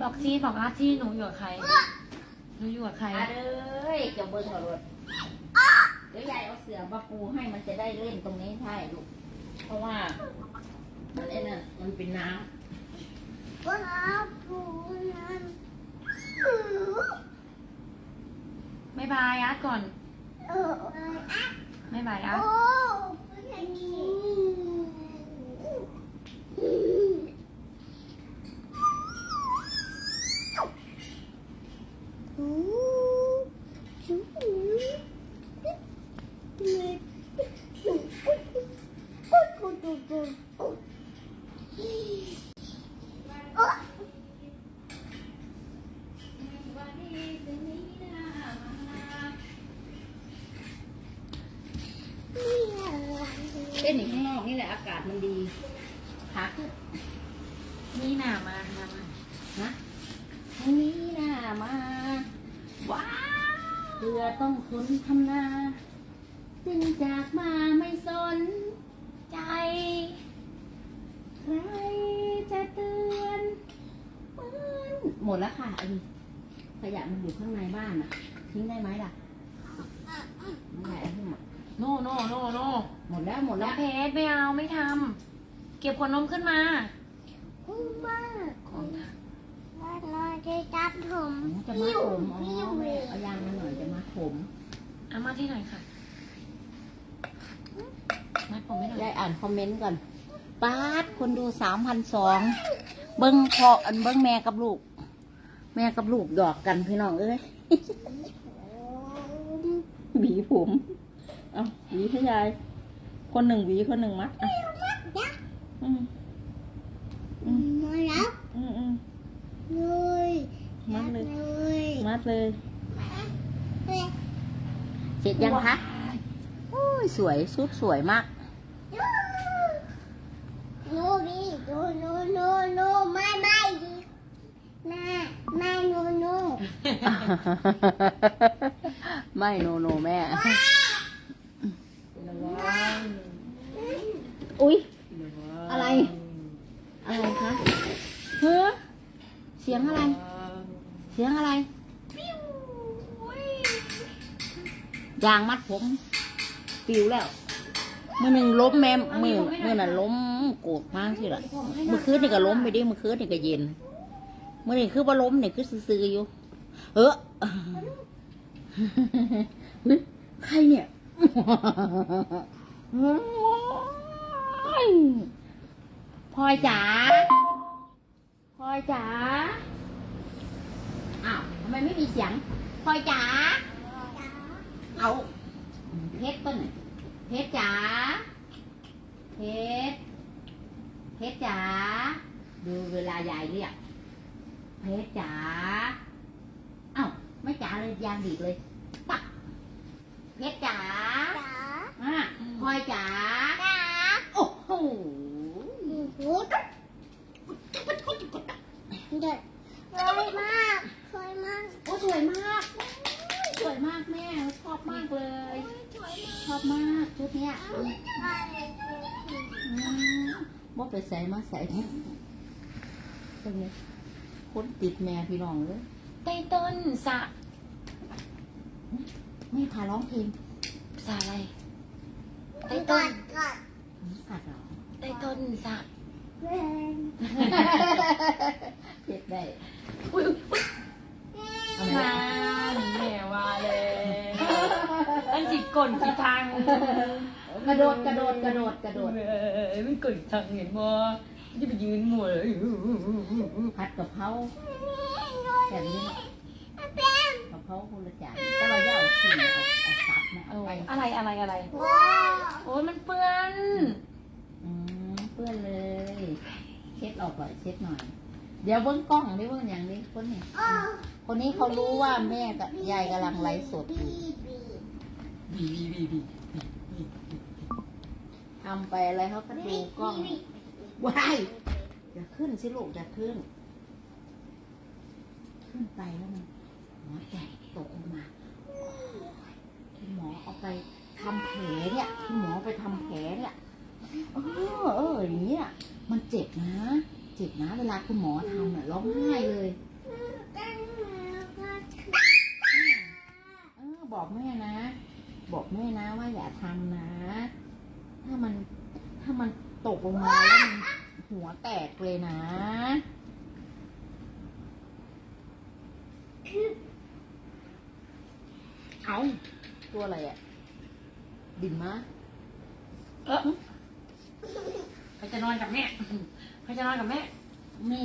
บอกซี่บอกอาซี่หนูอยู่กับใคร หนูอยู่กับใครอะเลยจะเบิ้งเอารถเดี๋ยวยายเอาเสือมาปูให้มันจะได้เล่นตรงนี้ใช่ลูก เพราะว่า มันไอ้นั่นมันเป็นน้ำก็รับผู้นั้นไม่บายอาร์ตก่อนเอออะไม่บายอาร์ต โอ้ไม่ใช่นี่อืมอืมอืมอืมโอ๊ย เต้นอยู่ข้างนอกนี่แหละอากาศมันดีขาขึ้นนี่หนามามามานะนี้น่ามา ว้าวเรือต้องคนทำนาจึงจากมาไม่สนใจ ใครจะเตือนมันหมดแล้วค่ะไอ้ขยะมันอยู่ข้างในบ้านอะทิ้งได้ไหมล่ะไม่ได้ โนโนโนโนหมดแล้วหมดแล้แล้ววเพชรไม่เอาไม่ทำเก็บขวดนมขึ้นมาพูดมากของทว่าน้อยจะจับผมจะมาผม อ๋อแม่เอายางมาหน่อยจะมาผมำเอามาที่ไหนอยค่ะมัดผมไม่หน่อยยายอ่านคอมเมนต์ก่อนป้าดคนดูสามพันสอง เบิ้งพออันเบิ้งแม่กับลูก แม่กับลูกหยอกกันพี่น้องเอ้ยหวีผม เอาหวีให้ยาย คนหนึ่งหวีคนหนึ่งมัดอะอืมมาแล้วอืมอืมเลยมัดเลยเลยมัดเลยเลยเสร็จยังคะโอ้ยสวยสุดสวยมากโนบีโนโนโนโนไม่ไม่ดีแม่แม่โนโนไม่โนโนแม่ อุ๊ย อะไร อะไรคะเฮ้อเสียงอะไร เสียงอะไร ยางมัดผม ปิวแล้วมือหนึ่งล้มแม่มือมือน่ะล้มโกรธมากสิล่ะมือคืนนี่ก็ล้มไปดิมือคืนนี่ก็เย็นมือนี่คือว่าล้มนี่คือซื่อๆอยู่ เออเฮ้ยใครเนี่ย พลอยจ๋าพลอยจ๋า อ้าวทำไมไม่มีเสียงพลอยจ๋า เอา เพชรต้นยเพชรจ๋า เพชร เพชรจ๋า ดูเวลายายเรียก เพชรจ๋า เอ้า ไม่จ๋าเลยยางดีดเลยปัก เพชรจ๋าจ๋าอะพลอยจ๋าจ๋าโอ้โหหูเด็ดสวยมากสวยมากโอ้สวยมาก สวยมากแม่ชอบมากเลยสวยมากชอบมากชุดเนี้ยไปอืมบ่ไปใส่มาใส่ตรงนี้คนติดแม่พี่น้องเลยใต้ต้นสระ แม่พาร้องเพลงสระอะไรใต้ก่ต้อนนก่อนกัดเหรอใต้ต้นสระแม่เผ็ดได้อุ้ยอุ๊ยอุ๊ยเอาไหมมาล่ะแม่ว่าเลยอันจิกก่นกี่ทางกระโดดกระโดดกระโดดกระโดดเอ้ยมันก่นกี่ทางเห็นบ่ที่ไปยืนหมดเลยผัดกะเพราสวยแบบนี้ เปี้ยนกับเขาคนละจานแต่เราจะเอาขิงเอาเอาซับนะเอาเอาไปอะไรอะไรอะไรว้าวโอ้ยมันเปื้อนอืมเปื้อนเลย เช็ดออกก่อนเช็ดหน่อย เดี๋ยวเบิ้งกล้องไม่เบิ้งอย่างนี้คนนี้อ้อคนนี้เขารู้ว่าแม่กับยายกำลังไลฟ์สดอยู่บีบีบีบีบีทำไปอะไรเขาก็ดูกล้องว้ายอย่าขึ้นสิลูกอย่าขึ้น ขึ้นไปแล้วมัน หัวใจตกลงมาคุณหมอเอาไปทำแผลเนี่ยคุณหมอไปทำแผลเนี่ยเออเอออย่างเงี้ยมันเจ็บนะ เจ็บนะ เวลาคุณหมอทำน่ะร้องไห้เลยเออบอกแม่นะ บอกแม่นะว่าอย่าทำนะ ถ้ามันถ้ามันตกลงมาแล้วมันหัวแตกเลยนะ เอาตัวอะไรอะดินมะเออใครจะนอนกับแม่ใครจะนอนกับแม่ มี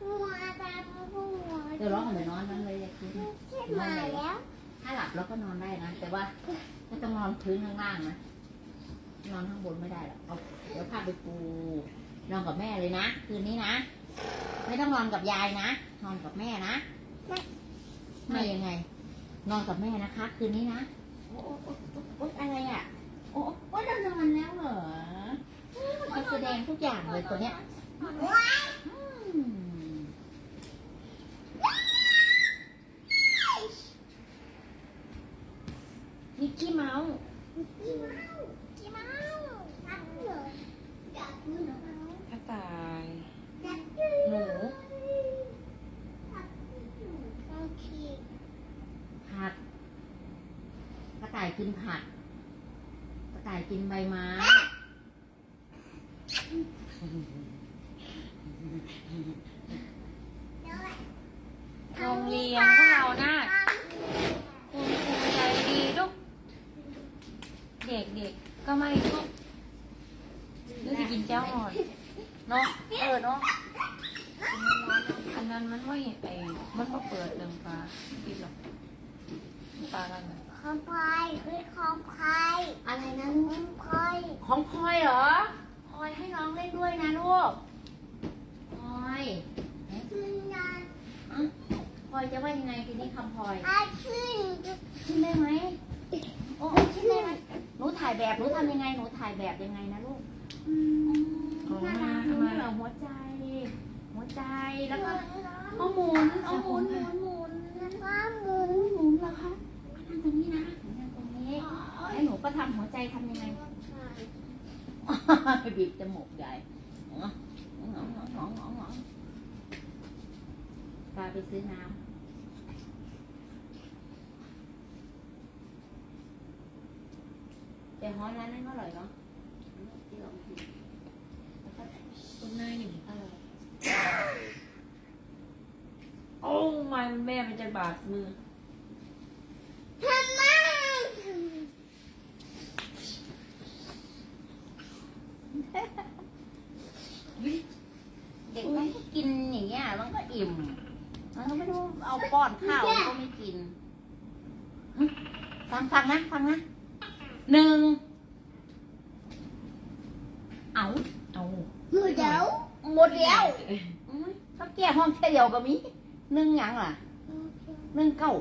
หัวตาหัวเดี๋ยวร้องกันไปนอนนั่นเลยอยากกินขึ้นมาแล้วถ้าหลับเราก็นอนได้นะ แต่ว่าก็ต้องนอนพื้นข้างล่างนะ นอนข้างบนไม่ได้หรอกเอาเดี๋ยวพาไปปู นอนกับแม่เลยนะ คืนนี้นะ ไม่ต้องนอนกับยายนะ นอนกับแม่นะ ไม่ยังไง นอนกับแม่นะคะ คืนนี้นะ โอ้โอ้โอ้โอ้โอ้อะไรอะ โอ้โอ้เรานอนแล้วเหรอมันแสดงทุกอย่างเลยตัวเนี้ยมิกกี้เมาส์มิกี่เมาส์มิกี่เมาทักเลยอยากดูหนูกระต่ายหนูโอเค ผัด กระต่ายกินผัก กระต่ายกินใบไม้ โรงเรียนพวกเราน่ะคุณครูใจดีลูกเด็กเด็กๆก็ไม่ทุกหรือจะกินเจ้าอ่อนเนาะเออเนาะอันนั้นมันไม่ไอ้มันก็เปิดเรื่องปลาปิดหรอก ปลากันนะคอมพายคือคอมพายอะไรนะคลูอกมพายของพลอยเหรอพลอยให้น้องเล่นด้วยนะลูกพลอยขึ้นนะอะพลอยจะว่ายังไงทีนี้คำพลอยอาขึ้นขึ้นได้ไหมโอ้ขึ้นได้ไหมหนูถ่ายแบบหนูทำยังไงหนูถ่ายแบบยังไงนะลูกเอาน่ามารักเอานี่มาเหรอหัวใจ หัวใจแล้วก็เอาหมุนเอาหมุนหมุนหมุนแล้วก็หมุน หมุนเหรอคะนั่งตรงนี้นะนั่งตรงนี้แล้วหนู ก็ทำหัวใจทำยังไง บีบจมูกใหญ่พาไปซื้อน้ำแต่ฮ้อนร้านนั้นก็อร่อยเนาะที่เรากินแล้วก็ตรงหน้าอยู่เออโอ้ไม่แม่มันจะบาดมือ ทำไม เด็ กมันก็กินอย่างเงี้ยมันก็อิ่ม มันก็ไม่รู้เอาป้อนข้าวมันก็ไม่กินหึฟังฟังนะฟังนะหนึ่งเอาเอาหนูเดี๋ยวหมดแล้วอุ๊ยถ้าแก้ห้องแค่เดียวก็มีหนึ่งหยังล่ะหนึ่งเก้า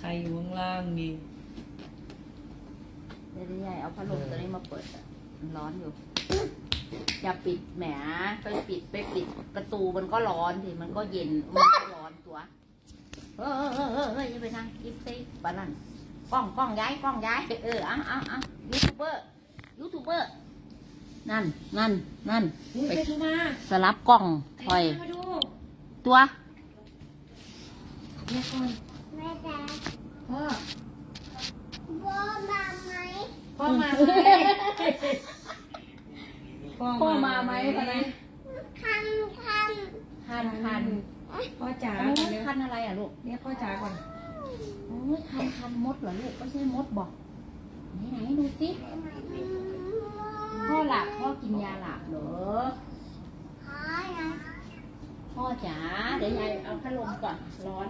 ใครอยู่ข้างล่างนี่เดี๋ยวใหญ่เอาพัดลมตัวนี้มาเปิดอะมันร้อนอยู่ อย่าปิดแหมไปปิดไปปิดประตูมันก็ร้อนสิมันก็เย็นมันก็ร้อนตัวเออเออเออเออเอออย่าไปนั่งกินซิปานั่นกล้องกล้องย้ายกล้องย้ายเออเอาเอาเอายูทูบเบอร์ยูทูบเบอร์นั่นนั่นนั่นไปดูมาสลับกล้องคอยมาดูตัวเรียกก่อนแม่จ๋าพ่อพ่อมาไหมพ่อมาไหม พ่อมาไหมตอนนั้นคันคันคันคันพ่อจ๋าโอ้ก่อนยเร็วคันอะไรอะลูกเรียกพ่อจ๋าก่อนโอ้ยคันคันมดเหรอลูกไม่ใช่มดบอกไหนไหนดูสิพ่อหลับพ่อกินยาหลับเหรอหายนะพ่อจ๋าเดี๋ยวยายเอาพัดลมก่อนร้อน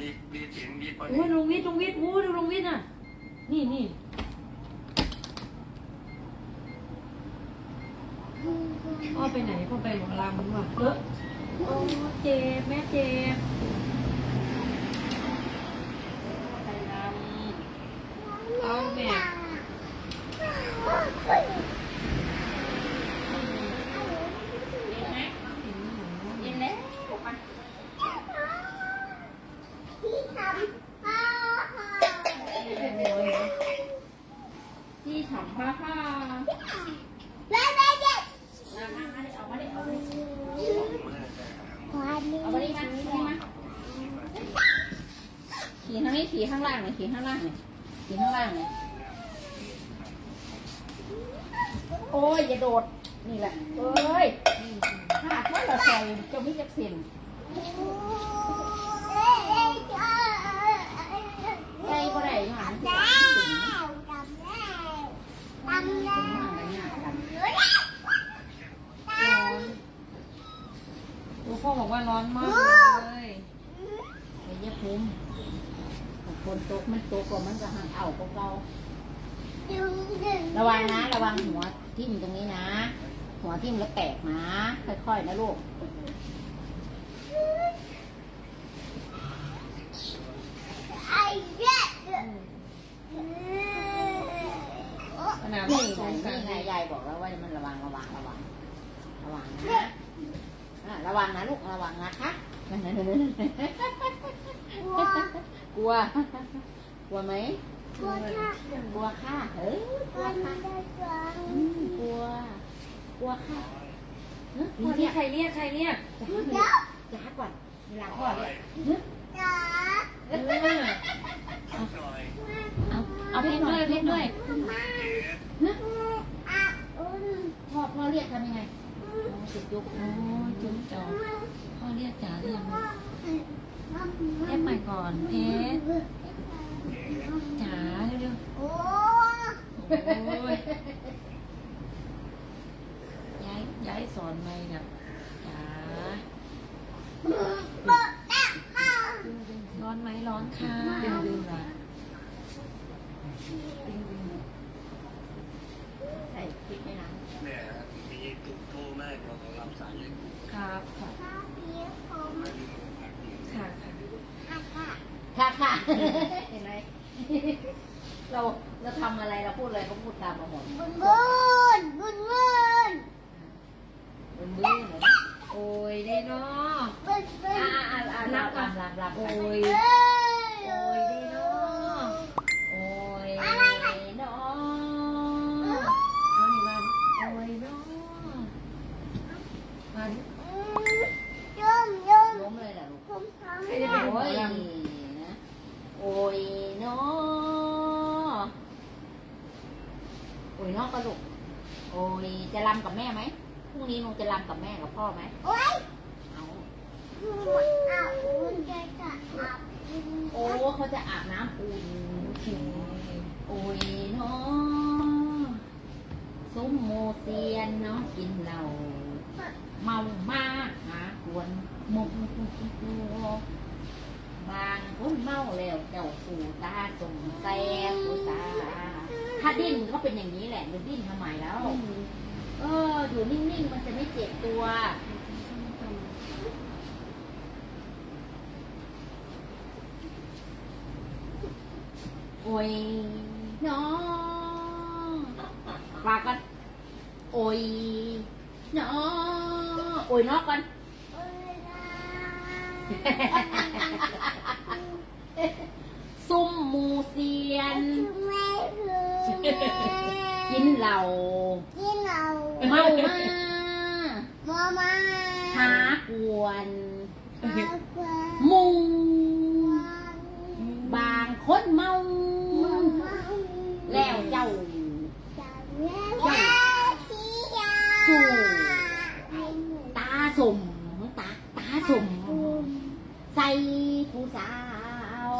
มีมีเสียงดีกว่าโอ้ยลุงวิทย์ลุงวิทย์โอ้ยดูลุงวิทย์น่ะนี่นี่ อไปไหนพ่อไปหมอลำว่ะเออโอ้เจ็บแม่เจ็บไปลำเอาแม่เย็นไหมเย็นแล้วไปที่ทำพ่อที่ฉ่ำผ้าผ้า แม่แม่เด็ก มามามา เอาไปดิมาขี่มาขี่ทางนี้ขี่ข้างล่างเลยขี่ข้างล่างเลยขี่ข้างล่างเลยโอ้ยอย่าโดดนี่แหละเอ้ยหากว่าเราใส่จะไม่จะเสียง เอ้ยเอ้ยเอ้ย ใส่ก็ได้ยังไง แล้ ถึง วทำแล้วทำแล้ว อะไรเงี้ยกัน ดูพ่อบอก ว่าร้อนมากเลยไอ้ยะภูมิคนตกมันตกก็มันก็ห่างเอาของเราดึงดึงระวังนะ ระวังหัวทิ่มตรงนี้นะ หัวทิ่มแล้วแตกนะ ค่อยๆนะลูกไอ้เด็กขนาดนี่สงไงสารนี่ไงยายบอกแล้วว่ามันระวังระวังระวังระวังนะอะ ระวังนะลูกระวังนะคะนั่นนั่นนั่นนั่นกลัว กลัวไหมกลัวค่ะกลัวค่ะเฮ้ยกกลัลัววค่ะค่ะอืมกลัว กลัวค่ะเฮ้ยนี่ที่ใครเรียกใครเรียกเดี๋ยวจ้าก่อนเวลาพ่อเนี่ยจ๋าเออหน่อยเอาเอาเพชรด้วยเพชรด้วยมาเฮ้ยอะอุ้มพ่อพ่อเรียกทำยังไง สุดยกโอ้ยจุ๊บจอพ่อเรียกจ๋าเรียกเรียกใหม่ก่อนเพชรจ๋าเร็วโอ้ๆโอ้ยย้ายย้ายสอนใหม่แบบา เปิดหน้าห้อง ร้อนไหมร้อนค่ะดึงดึงอะ ใส่พริกไหมนะ เนี่ยมีตุ๊กโทรมาเรารับสายเลย ครับค่ะ ข้าวเปียกผม ค่ะค่ะ ค่ะค่ะ ค่ะค่ะ เห็นไหมเราเราทำอะไรเราพูดอะไรก็พูดตามมาหมดบุญบุญบุญบุญเป็นบื้อเลยนะโอ้ยได้เนาะบุญบุญอ่าอ่าอ่ารับรับรับรับโอ้โอ้ยยเอ้ย รุ่งนี้หนูจะรำกับแม่กับพ่อไหมโอ้ยเอาอ้าวคุณจะจะอาบโอ้เขาจะอาบน้ำอุ่นโอ้ยเนาะซุ้มโมเซียนเนาะกินเหล้าเมามากหาควนมุกบางคนเมาแล้วเจ้าสู่ตาสงแสบสู่ตาถ้าดิ้นก็เป็นอย่างนี้แหละมันดิ้นทำไมแล้ว ออยู่นิ่งๆ มันจะไม่เจ็บตัว โอ้ยน้องฝากกันโอ้ยน้องโอ้ยนอกกันซุ่มหมูเซียนไม่รู้ กินเหล้ากินเราเมามามามาหากวนมากกว่ามุง บางคนเมามามาแล้วเจ้า จับแล้าที่ยาสู่ ตาสมตาตาสม ใส่ผู้สาว